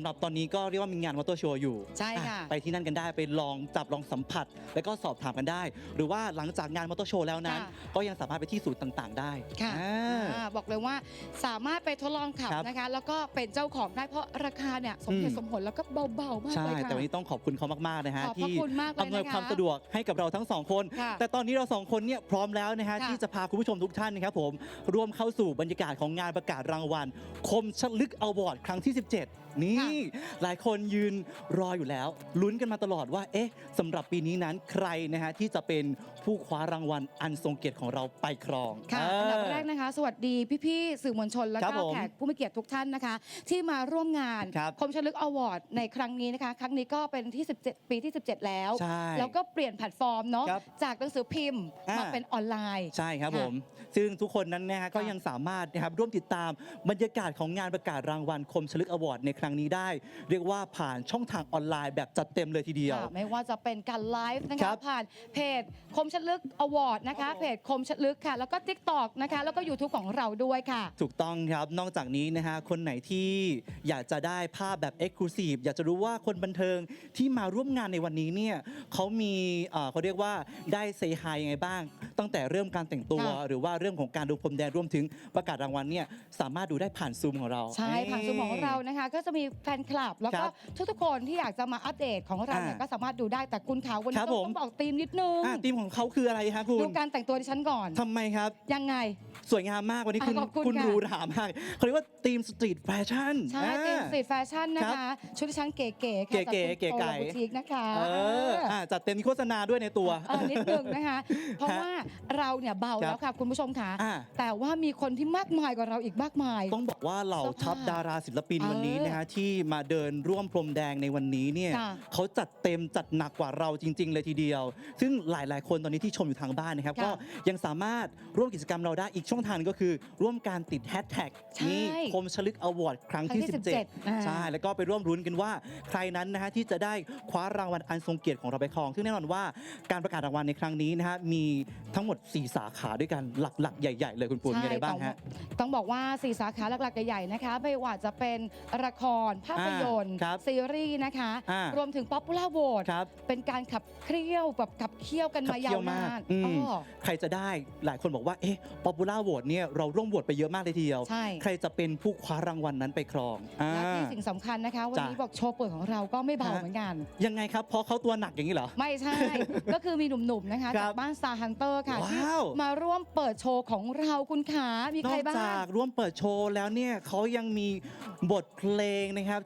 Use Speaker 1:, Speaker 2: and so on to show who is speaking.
Speaker 1: ำหรับตอนนี้ก็เรียกว่ามีงานมอเตอร์โชว์อยู่
Speaker 2: ใช่ค่ะ
Speaker 1: อ่ไปที่นั่นกันได้ไปลองจับลองสัมผัส แล้วก็สอบถามกันได้ หรือว่าหลังจากงานมอเตอร์โชว์แล้วนั้น
Speaker 2: ค่ะ
Speaker 1: ก็ยังสามารถไปที่ศูนย์ต่างๆ ได้
Speaker 2: ค่ะ
Speaker 1: อ่า
Speaker 2: อ่าบอกเลยว่าสามารถไปทดลองขับ
Speaker 1: ครับ
Speaker 2: นะคะ แล้วก็เป็นเจ้าของได้เพราะราคาเนี่ยสมเหตุ
Speaker 1: อืม
Speaker 2: สมผลแล้วก็เบาๆมาก
Speaker 1: ใช่
Speaker 2: เลยค่ะ
Speaker 1: แต่วันนี้ต้องขอบคุณเขามากๆนะฮะ
Speaker 2: ขอบพระ
Speaker 1: ที่
Speaker 2: คุณมากเลย
Speaker 1: อำนวย
Speaker 2: นะคะ
Speaker 1: ความสะดวกให้กับเราทั้งสองคน
Speaker 2: ค่ะ
Speaker 1: แต่ตอนนี้เราสองคนเนี่ยพร้อมแล้วนะฮะ
Speaker 2: ค่ะ
Speaker 1: ที่จะพาคุณผู้ชมทุกท่านนะครับผมร่วมเข้าสู่บรรยากาศของงานประกาศรางวัล คมชลึกอวอร์ดครั้งที่ 17 นี่หลายคนยืนรออยู่แล้ว ลุ้นกันมาตลอดว่า เอ๊ะสำหรับปีนี้นั้นใครนะฮะที่จะเป็นผู้คว้ารางวัลอันทรงเกียรติของเราไปครอง
Speaker 2: ค่ะ
Speaker 1: เอ
Speaker 2: อันดับ
Speaker 1: อ
Speaker 2: แรกนะคะ สวัสดีพี่ๆสื่อมวลชนและ
Speaker 1: ครั
Speaker 2: ก็
Speaker 1: บผม
Speaker 2: แขกผู้มีเกียรติทุกท่านนะคะ ที่มาร่วมงาน
Speaker 1: ครับ
Speaker 2: คมชลึกอวอร์ดในครั้งนี้นะคะ ครั้งนี้ก็เป็นที่ 17 ปีที่ 17 แล้ว
Speaker 1: ใช่
Speaker 2: แล้วก็เปลี่ยนแพลตฟอร์มเนาะ
Speaker 1: ครับ
Speaker 2: จากหนังสือพิมพ์
Speaker 1: อ่าม
Speaker 2: มาเป็นออนไลน์
Speaker 1: ใช่ครับ
Speaker 2: ค่ะ
Speaker 1: ผม ซึ่งทุกคนนั้นนะฮะก็
Speaker 2: ค่ะ
Speaker 1: ยังสามารถนะครับร่วมติดตามบรรยากาศของงานประกาศรางวัลคมชลึกอวอร์ดในครั้งนี้ได้ เรียกว่าผ่านช่องทางออนไลน์แบบจัดเต็มเลยทีเดียว
Speaker 2: ค่ะไม่ว่าจะเป็นการไลฟ์นะ
Speaker 1: ครั
Speaker 2: คะ
Speaker 1: บ
Speaker 2: ผ่านเพจคมชัดลึกอวอร์ดนะคะ เพจคมชัดลึกค่ะ แล้วก็ t ิ k t o k นะคะ แล้วก็ YouTube ของเราด้วยค่ะ
Speaker 1: ถูกต้องครับ นอกจากนี้นะฮะ คนไหนที่อยากจะได้ภาพแบบ e x c l u s i v e อยากจะรู้ว่าคนบันเทิงที่มาร่วมงานในวันนี้เนี่ยเขามีเอ่อเขาเรียกว่าได้เซฮายยังไงบ้าง ตั้งแต่เริ่มการแต่งตัว
Speaker 2: ค่ะ
Speaker 1: หรือว่าเรื่องของการดูพรมแดนรวมถึงประกาศรางวัลเนี่ยสามารถดูได้ผ่านซูมของเรา
Speaker 2: ใช่ผ่านซูมของเรานะคะ ก็จะมีแฟนคลับ แล้ว
Speaker 1: ค
Speaker 2: ก็
Speaker 1: รับ
Speaker 2: ทุกๆคนที่อยากจะมาอัปเดตของเราเนี่ย
Speaker 1: อ่า
Speaker 2: ก็สามารถดูได้แต่คุณขาววัน
Speaker 1: ครั
Speaker 2: นี้
Speaker 1: บ
Speaker 2: ต้อง
Speaker 1: ผม
Speaker 2: ต้องบอกธีมนิดนึง
Speaker 1: อะทีมของเขาคืออะไรฮะคุณ
Speaker 2: ดูการแต่งตัวดิฉันก่อน
Speaker 1: ทำไมครับ
Speaker 2: ยังไง
Speaker 1: สวยงามมากวันนี้คุณ
Speaker 2: อะขอบคุณ
Speaker 1: คุณ
Speaker 2: ค่ะ
Speaker 1: หรูหรามากเขาเรียกว่าทีมสตรีทแฟชั่น
Speaker 2: ใช่ธีมสตรีทแฟชั่นนะคะชุดดิฉันเก๋ๆค่ะจาก
Speaker 1: เก๋ๆ
Speaker 2: คุณ
Speaker 1: เก๋ไก่
Speaker 2: โอบูติกนะคะ
Speaker 1: เอออะจัดเต็มที่โฆษณาด้วยในตัว
Speaker 2: เออนิดนึงนะคะ เพราะว่าเราเนี่ยเบา
Speaker 1: ครับ
Speaker 2: แล้วค่ะคุณผู้ชมค่ะ
Speaker 1: อะ
Speaker 2: แต่ว่ามีคนที่มากมายกว่าเราอีกมากมาย
Speaker 1: ต้องบอกว่าเหล่า
Speaker 2: เสื้อผ้า
Speaker 1: ทัพดาราศิลปิน
Speaker 2: เออ
Speaker 1: วันนี้นะฮะที่มาเดินร่วมพรมแดงในวันนี้เนี่ย
Speaker 2: ค่ะ
Speaker 1: เขาจัดเต็มจัดหนักกว่าเราจริง ๆ เลยทีเดียว ซึ่งหลาย ๆ คนตอนนี้ที่ชมอยู่ทางบ้านนะครับ
Speaker 2: ค่ะ
Speaker 1: ก็ยังสามารถร่วมกิจกรรมเราได้อีกช่องทางหนึงก็คือ ร่วมการติดแฮชแท็ก
Speaker 2: ใช่
Speaker 1: นี่คมชลึกอวอร์ดครั้งที่
Speaker 2: ครั้งที่
Speaker 1: 17
Speaker 2: อ่า
Speaker 1: ใช่ แล้วก็ไปร่วมรุ้นกันว่าใครนั้นนะฮะที่จะได้คว้ารางวัลอันทรงเกียรติของเราไปครอง ซึ่งแน่นอนว่าการประกาศรางวัลในครั้งนี้นะฮะมีทั้งหมด 4 สาขาด้วยกันหลักๆ ใหญ่ ๆ เลยคุณปูนมีอะไรบ้างฮะ
Speaker 2: ต้องต้องบอกว่าสี่สาขาหลักๆ ใหญ่ๆนะคะไม่ว่าจะเป็นละครภาพยนตร์
Speaker 1: อ่าครับ
Speaker 2: ซีรีส์นะคะ
Speaker 1: อ่าร
Speaker 2: วมถึงป๊อปปูล่าโหวต
Speaker 1: ครับ
Speaker 2: เป็นการขับเคลี้ยวแบบขับเคี่ยวกัน
Speaker 1: ขั
Speaker 2: มา
Speaker 1: บเคี่
Speaker 2: ยา
Speaker 1: ยว
Speaker 2: วนามา
Speaker 1: ก
Speaker 2: น
Speaker 1: อืม
Speaker 2: อ๋อ
Speaker 1: ใครจะได้หลายคนบอกว่าเอ๊ะป๊อปปูล่าโหวตเนี่ยเราร่วมโหวตไปเยอะมากเลยทีเดียว
Speaker 2: ใช่
Speaker 1: ใครจะเป็นผู้คว้ารางวัลนั้นไปครองอ่า
Speaker 2: และที่สิ่งสำคัญนะคะ วันนี้
Speaker 1: จ้ะ
Speaker 2: บอกโชว์เปิดของเราก็ไม่เบา
Speaker 1: ฮะ
Speaker 2: เหมือนกัน
Speaker 1: ยังไงครับเพราะเขาตัวหนักอย่างนี้เหรอ
Speaker 2: ไม่ใช่ ก็คือมีหนุ่มๆนะคะ
Speaker 1: ครั
Speaker 2: จา
Speaker 1: บ
Speaker 2: กบ้าน Star Hunter ค่ะที่
Speaker 1: ว้าว
Speaker 2: มาร่วมเปิดโชว์ของเราคุณขามี
Speaker 1: น
Speaker 2: ใคร
Speaker 1: อก
Speaker 2: บ้าง
Speaker 1: จากร่วมเปิดโชว์แล้วเนี่ยเขายังมีบทเพลงนะครับ